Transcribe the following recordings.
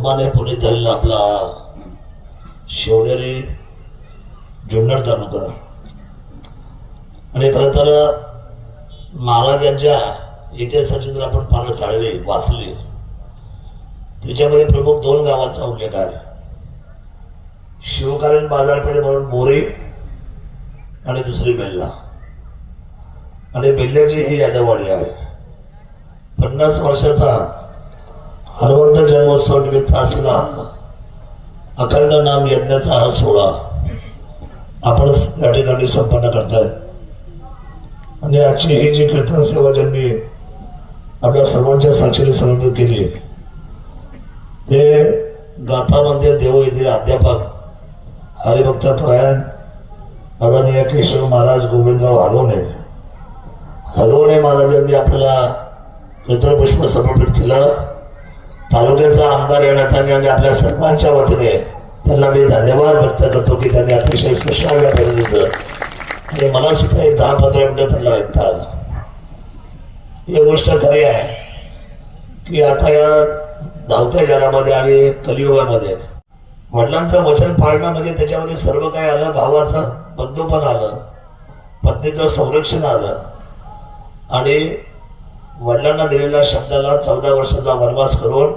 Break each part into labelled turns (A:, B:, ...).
A: सन्माने पुणे झालेला आपला शिवनेरी जुन्नर तालुका आणि खरं तर महाराजांच्या इतिहासाची जर आपण पानं चालली वाचली त्याच्यामध्ये प्रमुख दोन गावांचा उल्लेख आहे. शिवकालीन बाजारपेठ म्हणून बोरी आणि दुसरी बेल्ला. आणि बेल्ल्याची ही यादवाडी आहे. पन्नास वर्षाचा हनुमंत जन्मोत्सव निमित्त असलेला अखंड नाम यज्ञाचा हा सोहळा आपण या ठिकाणी संपन्न करतायत आणि आजची ही जी कीर्तन सेवा ज्यांनी आपल्या सर्वांच्या साक्षीने समर्पित केली ते गाथा मंदिर देव येथील अध्यापक हरिभक्त परायण आदरणीय केशव महाराज गोविंदराव हलवणे. हलवणे महाराजांनी आपल्याला कीर्तनपुष्प समर्पित केलं. तालुक्याचा आमदार या नात्याने आणि आपल्या सर्वांच्या वतीने त्यांना मी धन्यवाद व्यक्त करतो की त्यांनी अतिशय सुश्राव्य पद्धतीचं आणि मला सुद्धा एक दहा पंधरा मिनटं त्यांना ऐकतात ही गोष्ट खरी आहे की आता या धावत्या जगामध्ये आणि कलियुगामध्ये वडिलांचं वचन पाळणं म्हणजे त्याच्यामध्ये सर्व काय आलं भावाचं बंधूपण आलं पत्नीचं संरक्षण आलं आणि वडिलांना दिलेल्या शब्दाला चौदा वर्षाचा वनवास करून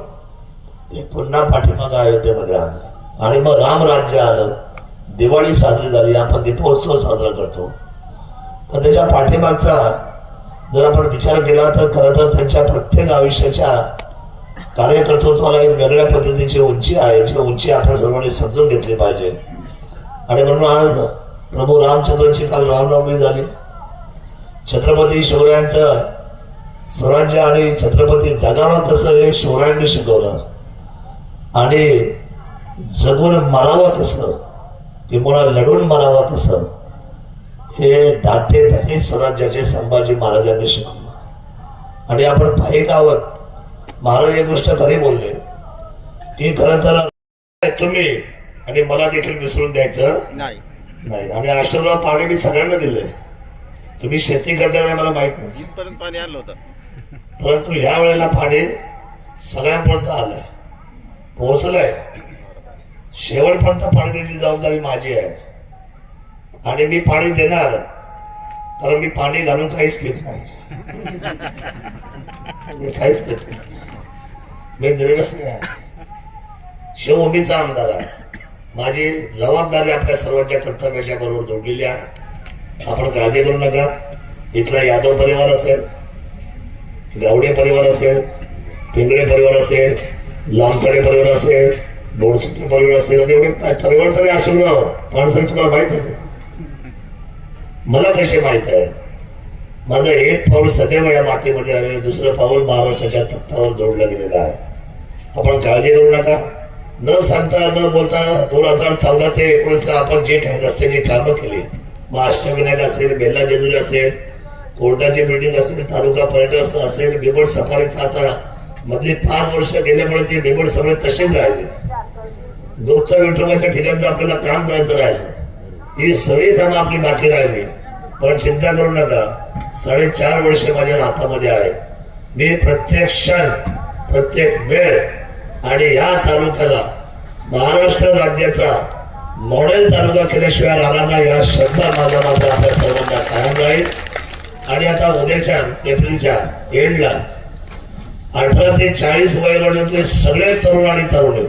A: ते पुन्हा पाठीमागं अयोध्येमध्ये आलं. आणि मग रामराज्य आलं. दिवाळी साजरी झाली. आपण दीपोत्सव साजरा करतो. पण त्याच्या पाठीमागचा जर आपण विचार केला तर खरं तर त्यांच्या प्रत्येक आयुष्याच्या कार्यकर्तृत्वाला एक वेगळ्या पद्धतीची उंची आहे जी उंची आपण सर्वांनी समजून घेतली पाहिजे. आणि म्हणून आज प्रभू रामचंद्राची काल रामनवमी झाली. छत्रपती शिवरायांचं स्वराज्य आणि छत्रपती जगावं कसं हे शिवरायांनी शिकवलं. आणि जगून मरावं कसं? किंवा लढून मरावं कसं? हे धाटे तटे स्वराज्याचे संभाजी महाराजांनी शिकवलं. आणि आपण पाहिक आहोत महाराज एक गोष्ट खरी बोलले की खरं तर तुम्ही आणि मला देखील विसरून द्यायचं
B: नाही.
A: नाही. आणि आशीर्वाद पाणी मी सगळ्यांना दिले तुम्ही शेती करता वेळी मला माहीत नाही.
B: इथपर्यंत पाणी आणलं होतं.
A: परंतु ह्या वेळेला पाणी सगळ्यांपर्यंत आलंय. पोहोचलंय. शेवटपर्यंत पाणी द्यायची जबाबदारी माझी आहे. आणि मी पाणी देणार कारण मी पाणी घालून काहीच पित नाही. मी काहीच पित नाही. मी निर्व्यसनी आहे. शिवभूमीचा आमदार आहे. माझी जबाबदारी आपल्या सर्वांच्या कर्तव्याच्या बरोबर जोडलेली आहे. आपण काळजी करू नका. इथला यादव परिवार असेल गावडे परिवार असेल पिंगळे परिवार असेल लांबकडे परिवार असेल बोडसुट्टी परिवार असेल एवढे परिवार तरी आशीर्वाद माणसं तुम्हाला माहीत आहे मला कसे माहीत आहे? माझं एक पाऊल सदैव या मातीमध्ये आलेलं दुसरं पाऊल महाराष्ट्राच्या तख्तावर जोडलं गेलेलं आहे. आपण काळजी करू नका. न सांगता न बोलता दोन हजार चौदा ते एकोणीसला आपण जे काही रस्त्याची कामं केली मग अष्टविनायक असेल बेल्ला जेजुरी असेल कोर्टाची बिल्डिंग असेल तालुका पर्यटन असेल बिबड सफारी आता मधली पाच वर्ष गेल्यामुळे ते बिबड सगळे तसेच राहिले. गुप्त विठोबाच्या ठिकाणचं आपल्याला काम करायचं राहिलं. ही सगळी कामं आपली बाकी राहिली. पण चिंता करू नका साडेचार वर्ष माझ्या हातामध्ये आहे. मी प्रत्येक क्षण प्रत्येक वेळ आणि या तालुक्याला महाराष्ट्र राज्याचा मॉडेल तालुका केल्याशिवाय राहणार नाही या श्रद्धा माझा मात्र आपल्या सर्वांना कायम राहील. आणि आता उद्याच्या एप्रिलच्या एंडला अठरा ते चाळीस वयोगटातले सगळे तरुण आणि तरुणी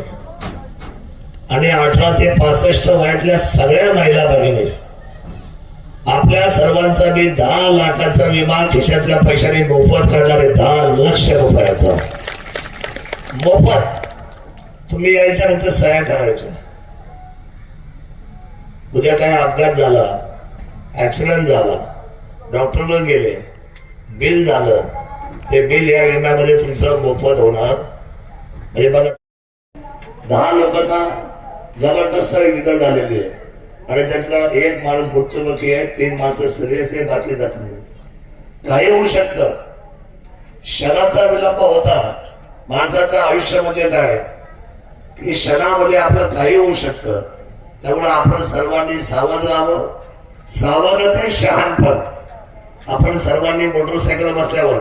A: आणि अठरा ते पासष्ट वयातल्या सगळ्या महिला भगिनी आपल्या सर्वांचा मी दहा लाखाचा विमा खिशातल्या पैशाने मोफत काढणारे दहा लक्ष रुपयाचा. मोफत. तुम्ही यायच्या नंतर सह्या करायच्या. उद्या काय अपघात झाला ॲक्सिडेंट झाला डॉक्टरला गेले बिल झालं ते बिल या विम्यामध्ये तुमचं मोफत होणार. म्हणजे बघा दहा लोकांना जबरदस्त विजा झालेली आहे. आणि त्यातला एक माणूस मृत्युमुखी आहे तीन माणसं सिरियस आहे बाकी जखमी काही होऊ शकतं. क्षणाचा विलंब होता. माणसाचं आयुष्य म्हणजे काय? की क्षणामध्ये आपलं काही होऊ शकतं. त्यामुळे आपण सर्वांनी सावध राहावं. सावध ते शहाणपण. आपण सर्वांनी मोटरसायकल बसल्यावर.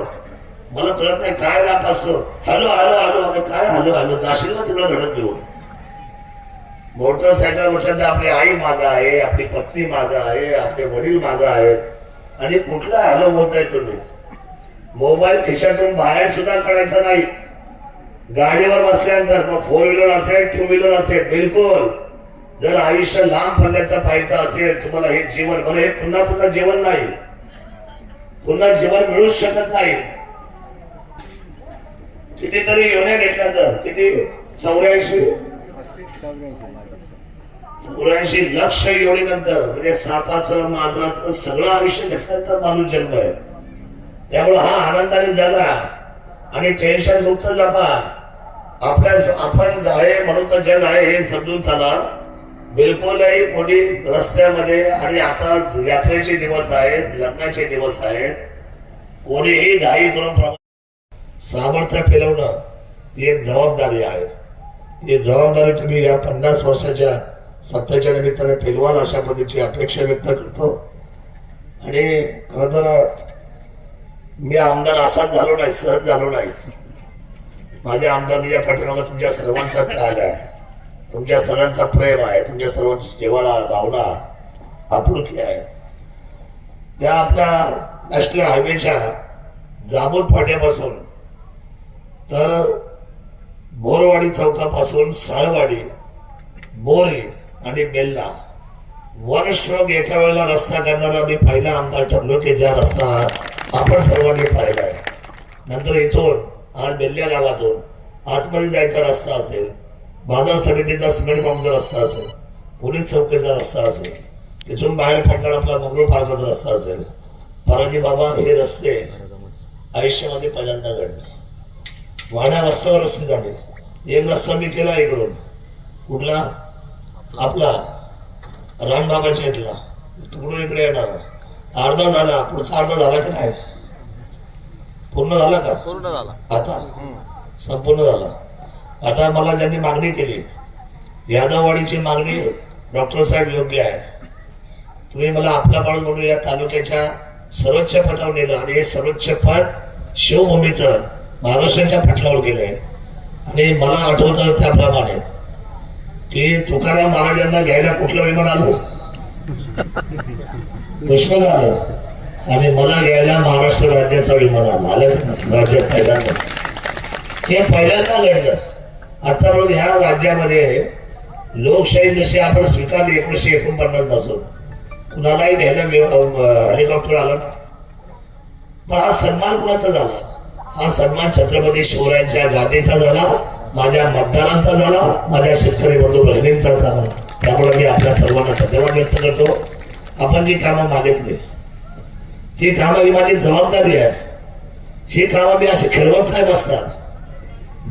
A: मला कळत नाही काय व्याप असतो. हॅलो हॅलो हॅलो आता काय हॅलो हॅलो? जाशील ना तुला धडक घेऊन? मोटरसायकल म्हटलं तर आपली आई मागं आहे आपली पत्नी मागं आहे आपले वडील मागं आहेत. आणि कुठला हॅलो बोलताय तुम्ही? मोबाईल खिशातून बाहेर सुद्धा काढायचा नाही. गाडीवर बसल्यानंतर मग फोर व्हीलर असेल टू व्हीलर असेल बिलकुल. जर आयुष्य लांब पल्ल्याचा पाहायचा असेल तुम्हाला हे जीवन मला हे पुन्हा पुन्हा जीवन नाही. पुन्हा जीवन मिळूच शकत नाही. कितीतरी योन्या घेतल्यानंतर किती? चौऱ्याऐंशी? चौऱ्याऐंशी लक्ष योनीनंतर म्हणजे सापाचं मांजराचं सगळं आयुष्य घेतल्यानंतर माणूस जन्म आहे. त्यामुळे हा आनंदाने जगा आणि टेन्शन मुक्त जपा. आपल्या आपण आहे म्हणून तर जग आहे हे समजून चाला. बिलकुलही कोणी रस्त्यामध्ये आणि आता यात्रेचे दिवस आहेत लग्नाचे दिवस आहेत. कोणीही घाई करून सामर्थ्य फिरवणं ही एक जबाबदारी आहे. ही जबाबदारी तुम्ही या पन्नास वर्षाच्या सत्याच्या निमित्ताने पेलवाल अशा पद्धतीची अपेक्षा व्यक्त करतो. आणि खरं तर मी आमदार असाच झालो नाही सहज झालो नाही. माझ्या आमदार आमदारकीच्या पाठीमागे तुमच्या सर्वांचा त्याग आहे. तुमच्या सगळ्यांचा प्रेम आहे. तुमच्या सर्वांची जिवाळा भावना आपुलकी आहे. त्या आपल्या नॅशनल हायवेच्या जांभूर फाट्यापासून तर बोरवाडी चौकापासून साळवाडी बोरी आणि बेल्ला वन स्ट्रोक एका वेळेला रस्ता करणारा मी पहिला आमदार ठरलो की ज्या रस्ता आपण सर्वांनी पाहिला आहे. नंतर इथून आज बेल्ल्या गावातून आतमध्ये जायचा रस्ता असेल बाजार समितीचा सिमेंट पंपचा रस्ता असेल पोलीस चौकीचा रस्ता असेल तिथून बाहेर पडणारा आपला मंगळूर पार्काचा रस्ता असेल पराजी बाबा हे रस्ते आयुष्यामध्ये पहिल्यांदा घडले. वाड्या रस्त्यावर रस्ते झाले. एक रस्ता मी केला इकडून. कुठला? आपला. रानबाबाच्या इथला. तिकडून इकडे येणार अर्धा झाला. पुढचा अर्धा झाला की नाही? पूर्ण झाला का?
B: पूर्ण झाला.
A: आता? संपूर्ण झाला. आता मला ज्यांनी मागणी केली यादववाडीची मागणी डॉक्टर साहेब योग्य आहे. तुम्ही मला आपला माणूस म्हणून या तालुक्याच्या सर्वोच्च पदावर नेलं आणि हे सर्वोच्च पद शिवभूमीचं महाराष्ट्राच्या पटलावर गेलंय आणि मला आठवतं त्याप्रमाणे की तुकाराम महाराजांना घ्यायला कुठलं विमान आलं? पुष्कळ आलं. आणि मला घ्यायला महाराष्ट्र राज्याचा विमान आला. आलं राज्यात पहिल्यांदा. हे पहिल्यांदा घडलं. आतापर्यंत ह्या राज्यामध्ये लोकशाही जशी आपण स्वीकारली एकोणीसशे एकोणपन्नासपासून कुणालाही घ्यायला हेलिकॉप्टर आलं ना पण हा सन्मान कुणाचा झाला? हा सन्मान छत्रपती शिवरायांच्या गादीचा झाला माझ्या मतदारांचा झाला माझ्या शेतकरी बंधू बहिणींचा झाला. त्यामुळे मी आपल्या सर्वांना धन्यवाद व्यक्त करतो. आपण जी कामं मागितली ती कामं ही माझी जबाबदारी आहे. ही कामं मी अशी खेळवत नाही बसणार.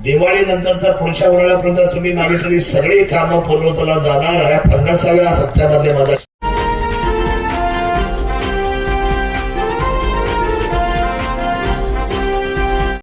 A: दिवाळी नंतरचा पुढच्या उन्हाळ्यापर्यंत तुम्ही मागितलेली सगळी कामं पूर्वतला जाणार आहे. पन्नासाव्या सप्त्यामध्ये माझा